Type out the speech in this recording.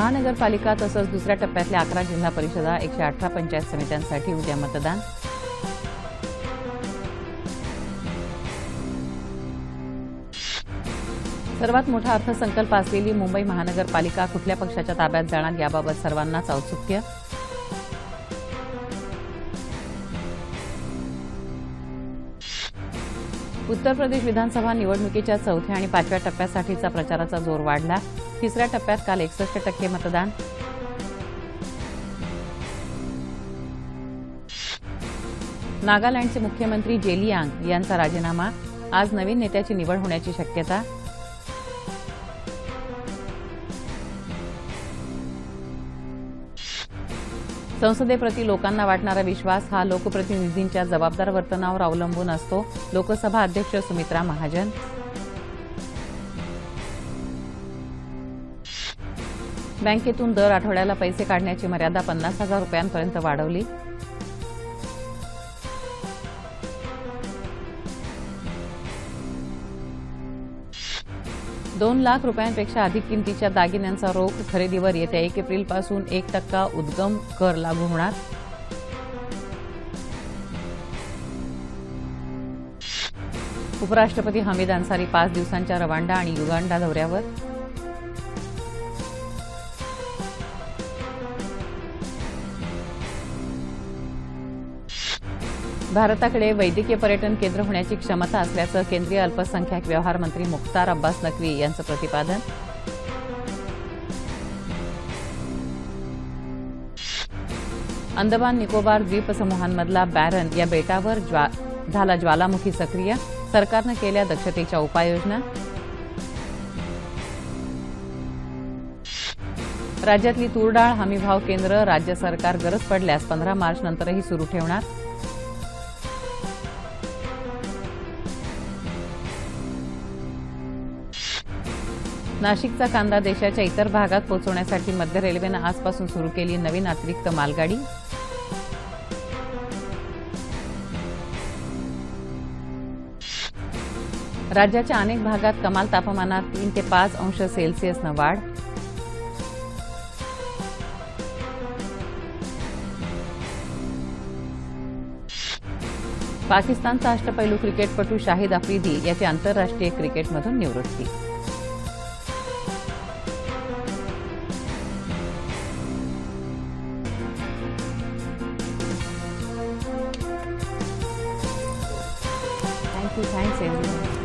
महानगरपालिका तसंच दुसऱ्या टप्प्यातल्या अकरा जिल्हा परिषदा एकशे अठरा पंचायत समित्यांसाठी उद्या मतदान. सर्वात मोठा अर्थसंकल्प असलेली मुंबई महानगरपालिका कुठल्या पक्षाच्या ताब्यात जाणार याबाबत सर्वांनाच औत्सुक्य? उत्तर प्रदेश विधानसभा निवडणुकीच्या चौथ्या आणि पाचव्या टप्प्यासाठीचा प्रचाराचा जोर वाढला. तिसऱ्या टप्प्यात काल एकसष्ट टक्के मतदान. नागालँडचे मुख्यमंत्री जेलियांग यांचा राजीनामा. आज नवीन नेत्याची निवड होण्याची शक्यता. संसदेप्रती लोकांना वाटणारा विश्वास हा लोकप्रतिनिधींच्या जबाबदार वर्तनावर अवलंबून असतो. लोकसभा अध्यक्ष सुमित्रा महाजन. बँकेतून दर आठवड्याला पैसे काढण्याची मर्यादा पन्नास हजार रुपयांपर्यंत वाढवली. दोन लाख रुपयांपेक्षा अधिक किमतीच्या दागिन्यांचा रोख खरेदीवर येत्या एक एप्रिलपासून एक टक्का उद्गम कर लागू होणार. उपराष्ट्रपती हमीद अन्सारी पाच दिवसांच्या रवांडा आणि युगांडा दौऱ्यावर. भारताकडे वैद्यकीय पर्यटन केंद्र होण्याची क्षमता असल्याचं केंद्रीय अल्पसंख्याक व्यवहार मंत्री मुख्तार अब्बास नक्वी यांचं प्रतिपादन. अंदमान निकोबार द्वीपसमूहांमधला बॅरन या बेटावर ज्वा झाला ज्वालामुखी सक्रिय. सरकारनं केल्या दक्षतेच्या उपाययोजना. राज्यातली तूरडाळ हमीभाव केंद्र राज्य सरकार गरज पडल्यास पंधरा मार्च नंतरही सुरू ठेवणार. नाशिकचा कांदा देशाच्या इतर भागात पोहोचवण्यासाठी मध्य रेल्वेनं आजपासून सुरू केली नवीन अतिरिक्त मालगाडी. राज्याच्या अनेक भागात कमाल तापमानात तीन ते पाच अंश सेल्सिअसनं वाढ. पाकिस्तानचा अष्टपैलू क्रिकेटपटू शाहिद आफ्रिदी याची आंतरराष्ट्रीय क्रिकेटमधून निवृत्ती. thank everyone.